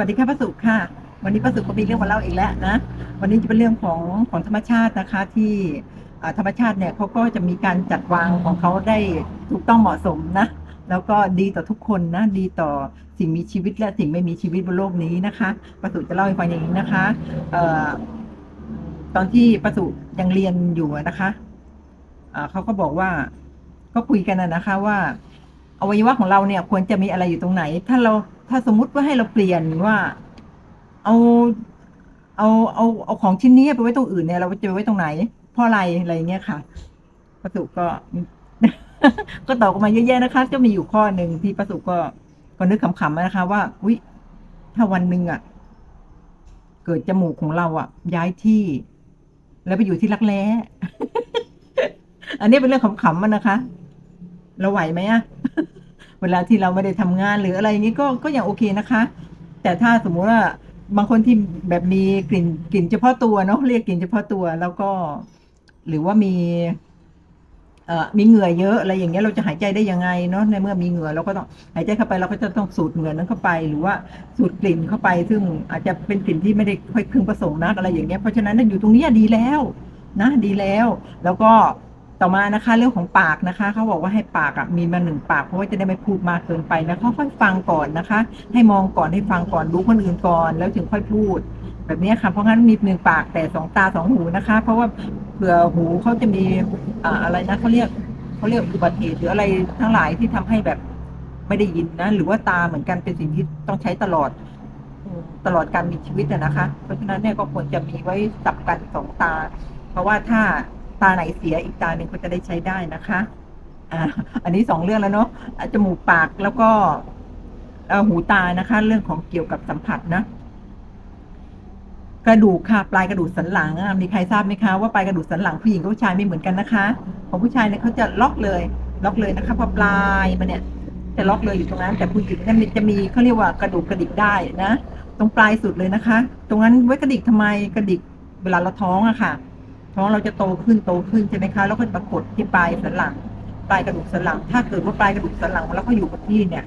วัสดีค่ะป้าสุค่ะ วันนี้ป้าสุก็มีเรื่องมาเล่าอีกแล้วนะ วันนี้จะเป็นเรื่องของของธรรมชาตินะคะที่ธรรมชาติเนี่ยเขาก็จะมีการจัดวางของเขาได้ถูกต้องเหมาะสมนะ แล้วก็ดีต่อทุกคนนะ ดีต่อสิ่งมีชีวิตและสิ่งไม่มีชีวิตบนโลกนี้นะคะป้าสุจะเล่าให้ฟังอย่างนี้นะคะออตอนที่ป้าสุยังเรียนอยู่นะคะเขาก็บอกว่าก็คุยกันนะคะว่าอวัยวะของเราเนี่ยควรจะมีอะไรอยู่ตรงไหน ถ้าเรา ถ้าสมมุติว่าให้เราเปลี่ยนว่า เอาเอาเอาเอาของชิ้นนี้ไปไว้ตรงอื่นเนี่ย เราจะไปไว้ตรงไหนเพราะอะไรอะไรเงี้ยค่ะประสุก็ ก็ตอบออกมาเยอะแยะนะคะ ก็มีอยู่ข้อหนึ่งที่ประสุก็ก็นึกขำๆนะคะ ว่าอุ้ยถ้าวันหนึ่งอะ เกิดจมูกของเราอะ ย้ายที่ แล้วไปอยู่ที่รักแร้อันนี้เป็นเรื่องขำๆมันนะคะ เราไหวไหมอะ เวลาที่เราไม่ได้ทำงานหรืออะไรอย่างนี้ก็ก็ยังโอเคนะคะ แต่ถ้าสมมุติว่าบางคนที่แบบมีกลิ่นกลิ่นเฉพาะตัวเนาะเรียกกลิ่นเฉพาะตัวแล้วก็ หรือว่ามีเอ่อมีเหงื่อเยอะอะไรอย่างเงี้ยเราจะหายใจได้ยังไงเนาะในเมื่อมีเหงื่อเราก็ต้องหายใจเข้าไปเราก็จะต้องสูดเหงื่อนั้นเข้าไป หรือว่าสูดกลิ่นเข้าไป ซึ่งอาจจะเป็นกลิ่นที่ไม่ได้ค่อยพึงประสงค์นักอะไรอย่างเงี้ยเพราะฉะนั้นน่ะอยู่ตรงนี้ดีแล้วนะดีแล้ว แล้วก็ ต่อมานะคะเรื่องของปากนะคะเขาบอกว่าให้ปากมีมาหนึ่งปากเพราะว่าจะได้ไม่พูดมากเกินไปนะค่อยๆฟังก่อนนะคะ ให้มองก่อนให้ฟังก่อนดูคนอื่นก่อน แล้วถึงค่อยพูด แบบนี้ค่ะเพราะงั้นมีหนึ่งปากแต่สองตาสองหูนะคะ เพราะว่าเผื่อหูเขาจะมีอ่าอะไรนะเขาเรียกเขาเรียกอุบัติเหตุหรืออะไรทั้งหลายที่ทำให้แบบไม่ได้ยินนะหรือว่าตาเหมือนกันเป็นสิ่งที่ต้องใช้ตลอดตลอดการมีชีวิตนะคะ เพราะฉะนั้นเนี่ยก็ควรจะมีไว้สับกันสองตา เพราะว่าถ้า ตาไหนเสียอีกตาหนึ่งก็จะได้ใช้ได้นะคะอ่าอันนี้สองเรื่องแล้วเนาะจมูกปากแล้วก็หูตานะคะ เรื่องของเกี่ยวกับสัมผัสนะกระดูกค่ะปลายกระดูกสันหลังมีใครทราบไหมคะว่าปลายกระดูกสันหลังผู้หญิงกับผู้ชายไม่เหมือนกันนะคะ ของผู้ชายเนี่ยเขาจะล็อกเลย ล็อกเลยนะคะพอปลายมันเนี่ยจะล็อกเลยอยู่ตรงนั้น แต่ผู้หญิงเนี่ยจะมีเขาเรียกว่ากระดูกกระดิกได้นะ ตรงปลายสุดเลยนะคะ ตรงนั้นไว้กระดิกทำไมกระดิกเวลาเราท้องอะค่ะ ท้องเราจะโตขึ้นโตขึ้นใช่ไหมคะ แล้วก็ปรากฏที่ปลายสันหลัง ปลายกระดูกสันหลัง ถ้าเกิดว่าปลายกระดูกสันหลังแล้วก็อยู่กับที่เนี่ย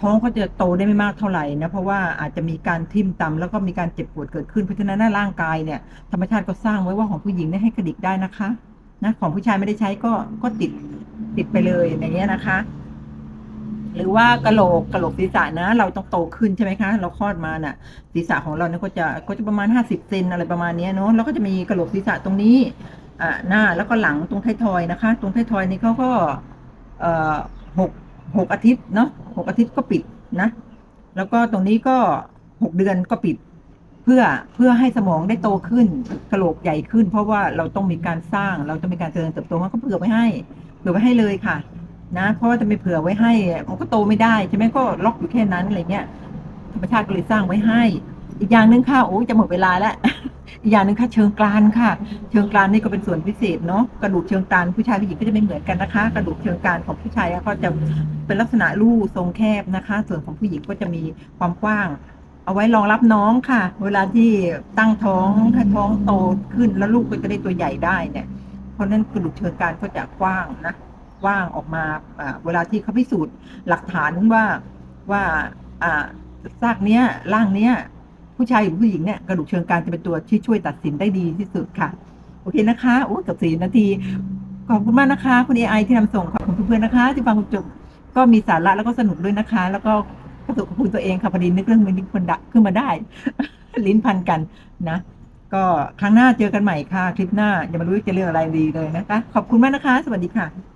ท้องก็จะโตได้ไม่มากเท่าไหร่นะ เพราะว่าอาจจะมีการทิ่มตำแล้วก็มีการเจ็บปวดเกิดขึ้น เพราะฉะนั้นหน้าร่างกายเนี่ยธรรมชาติก็สร้างไว้ว่าของผู้หญิงเนี่ยให้กระดิกได้นะคะ นะ ของผู้ชายไม่ได้ใช้ก็ก็ติดติดไปเลยอย่างเงี้ยนะคะ หรือว่ากะโหลกกะโหลกศีรษะนะ เราต้องโตขึ้นใช่ไหมคะ เราคลอดมาน่ะ ศีรษะของเราเนี่ยก็จะก็จะประมาณห้าสิบเซนอะไรประมาณนี้เนาะแล้วก็จะมีกะโหลกศีรษะตรงนี้อ่าหน้าแล้วก็หลังตรงท้ายทอยนะคะ ตรงท้ายทอยนี่เขาก็เอ่อหกหกอาทิตย์เนาะหกอาทิตย์ก็ปิดนะ แล้วก็ตรงนี้ก็หกเดือนก็ปิดเพื่อเพื่อให้สมองได้โตขึ้นกระโหลกใหญ่ขึ้น เพราะว่าเราต้องมีการสร้างเราต้องมีการเจริญเติบโตมันก็เผื่อไว้ให้เผื่อไว้ให้เลยค่ะ นะเพราะว่าจะไม่เผื่อไว้ให้มันก็โตไม่ได้ใช่ไหมก็ล็อกอยู่แค่นั้นอะไรเงี้ยธรรมชาติก็เลยสร้างไว้ให้ อีกอย่างหนึ่งค่ะโอ้จะหมดเวลาแล้วอีกอย่างหนึ่งค่ะเชิงกรานค่ะ เชิงกรานนี่ก็เป็นส่วนพิเศษเนาะกระดูกเชิงกรานผู้ชายผู้หญิงก็จะไม่เหมือนกันนะคะ กระดูกเชิงกรานของผู้ชายก็จะเป็นลักษณะลู่ทรงแคบนะคะ ส่วนของผู้หญิงก็จะมีความกว้าง เอาไว้รองรับน้องค่ะ เวลาที่ตั้งท้องถ้าท้องโตขึ้นแล้วลูกก็จะได้ตัวใหญ่ได้เนี่ยเพราะนั้นกระดูกเชิงกรานก็จะกว้างนะ ว้างออกมาเวลาที่เขาพิสูจน์หลักฐานว่าว่าอ่าซากเนี้ยร่างเนี้ยผู้ชายหรือผู้หญิงเนี่ยกระดูกเชิงกรานจะเป็นตัวที่ช่วยตัดสินได้ดีที่สุดค่ะ โอเคนะคะโอ้กับสี่นาทีขอบคุณมากนะคะ คุณเอไอที่นำส่งขอบคุณเพื่อนๆนะคะ ที่ฟังจบก็มีสาระแล้วก็สนุกด้วยนะคะ แล้วก็ประสบกับคุณตัวเองค่ะพอดีนึกเรื่องมินิคนดะขึ้นมาได้ ลิ้นพันกันนะ ก็ครั้งหน้าเจอกันใหม่ค่ะ คลิปหน้าอย่ามารู้จะเรื่องอะไรดีเลยนะคะ ขอบคุณมากนะคะ สวัสดีค่ะ